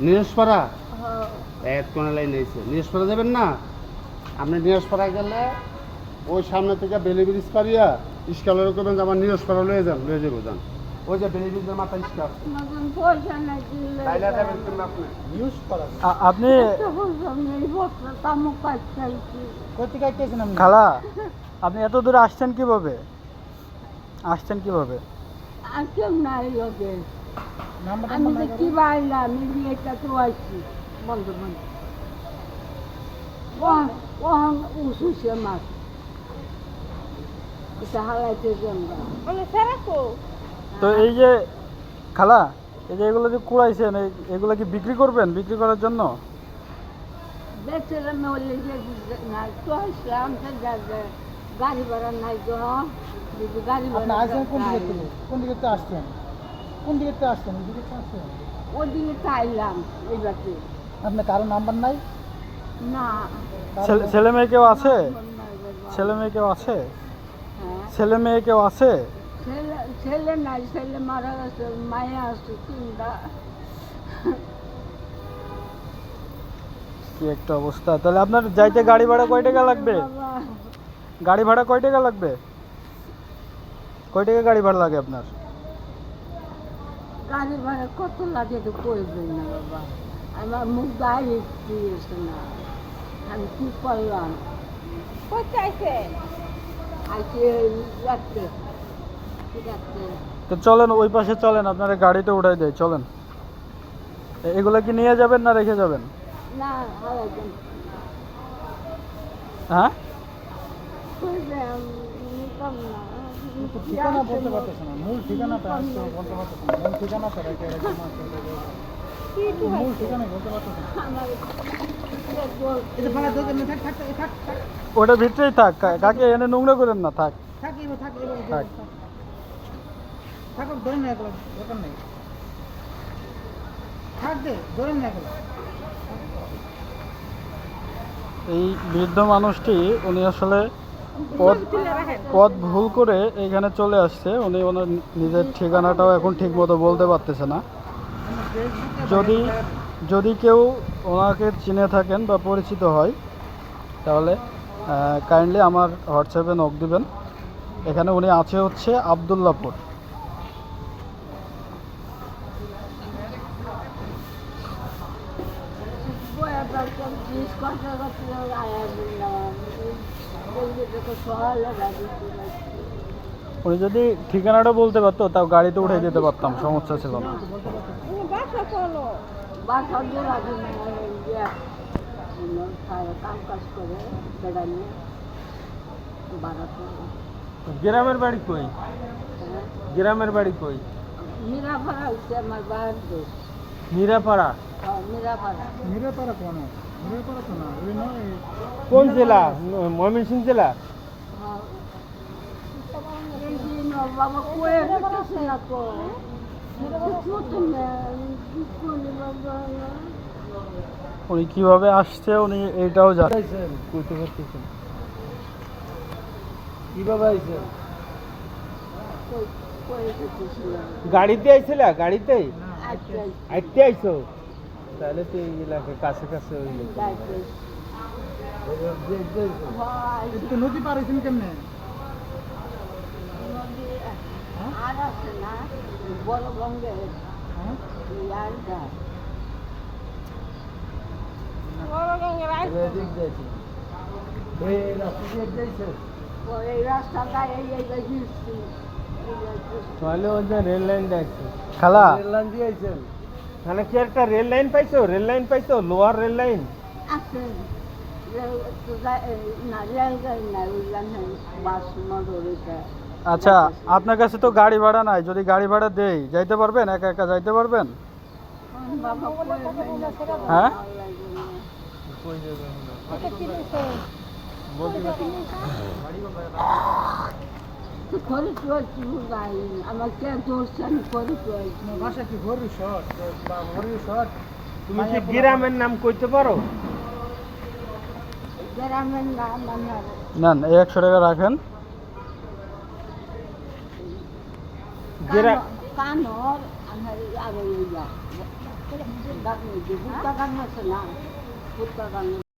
নিরসপাড়া? হ্যাঁ। এক কোনা লাইন এসে নিরসপাড়া যাবেন না? আপনি নিরসপাড়া গেলে ওই সামনে থেকে বেলি ব্রিজ পারিয়া ইস্কালের করবেন যে আমার নিরসপাড়া লয়ে যান লয়ে যাব যান। ওই যে বেলি ব্রিজের মাথা ইস্কাল মতন পয়সা নাই দিলে তাইলে যাবেন তুমি আপনি। খালা আপনি এত দূরে আসছেন কীভাবে? আসছেন কীভাবে? আর কেউ নাই আমি যে কি বাইলাম তো আইছি বন্ধ বন্ধ। মাছ। এটা হালাইতে জন্য তো। এই যে খালা এই যে এগুলো যে কুড়াইছেন এগুলো কি বিক্রি করবেন বিক্রি করার জন্য? বেচারা মেলে যে নাই তো আসলাম তো যাবে গাড়ি ভাড়া নাই তো যদি গাড়ি আপনি ভাড়া আসছেন কোন দিকে থেকে? কোন দিকে আসছেন? কোন দিকে আসছেন? ওই দিকে চাইলাম এইবারে আপনার কারও নাম্বার নাই? না। ছেলে- ছেলে মেয়ে কেউ আছে? ছেলে মেয়ে কেউ আছে? হ্যাঁ। ছেলে মেয়ে কেউ আছে? ছেলে ছেলে নাই ছেলে মারা গেছে মায়া আছে তিনটা। কি একটা অবস্থা। তাহলে আপনার যাইতে গাড়ি ভাড়া কয় টাকা লাগবে? গাড়ি ভাড়া কয় টাকা লাগবে? কয় টাকা গাড়ি ভাড়া লাগে আপনার? গাড়ি ভাড়া কত লাগে তো করবে না বাবা। আমার মুখ গাড়ি দিয়েছে না। আমি কি করলাম? কোথায়? আজকে রাখতে। তো চলেন ওই পাশে চলেন আপনারা গাড়িতে উঠাই দেয় চলেন। এগুলো কি নিয়ে যাবেন না রেখে যাবেন? না হ্যাঁ? ঠিকানা বলতে পারতেছে না। মূল ঠিকানাটা বলতে পারতেছে না। মূল ঠিকানাটা রেখে রেখে। মূল ঠিকানা বলতে পারতেছে ওটা ভিতরেই থাক। কাকে এনে নোংরা করেন না থাক। থাক এবার থাক এবার থাক। থাক। ধরেন না এগুলো দরকার নেই। থাক দে ধরেন না এগুলো এই বৃদ্ধ মানুষটি উনি আসলে পথ পথ ভুল করে এখানে চলে আসছে। উনি ওনার নিজের ঠিকানাটাও এখন ঠিক মতো বলতে পারতেছে না। যদি যদি কেউ ওনাকে চিনে থাকেন বা পরিচিত হয়, তাহলে কাইন্ডলি আমার হোয়াটসঅ্যাপে নক দিবেন। এখানে উনি আছে হচ্ছে আবদুল্লাপুর উনি যদি ঠিকানাটা বলতে পারতো তাও গাড়িতে উঠে যেতে পারতাম সমস্যা ছিল না। গ্রামের বাড়ি কই? গ্রামের বাড়ি কই? মিরাপাড়া হচ্ছে আমার বাড়ির দেশ মীরাপাড়া। মিরাপাড়া কোন? কোন জেলা? ময়মনসিংহ জেলা? উনি কীভাবে আসছে, উনি এটাও জানেন গাড়িতে আইছিলা? গাড়িতে? আইতে আইছো? তাহলে তো এই এলাকার কাছে কাছে যাইতে নদী পার হয়েছেন কেমনে? আর আছে না বড় গঙ্গের হ্যাঁ বড় গঙ্গের ওই দেখছ। খালা। রেল লাইন দিয়ে তাহলে কি একটা রেল লাইন পাইছো? রেল লাইন পাইছো? Lower rail line? আছে। আচ্ছা আপনার কাছে তো গাড়ি ভাড়া নাই যদি গাড়ি ভাড়া দেই যাইতে পারবেন? একা একা যাইতে পারবেন? তো, হ্যাঁ? না। না করে চলছি গাই আমার কে ধরছে আমি করে চলছি বাসা কি ঘড়ি শট বা ঘড়ি শট তুমি কি গ্রামের নাম কইতে পারো গ্রামের নাম আমার নেন এই একশো টাকা রাখেন গ্রা- কানর আর ওই যা বাগান আছে না ফুটবাগান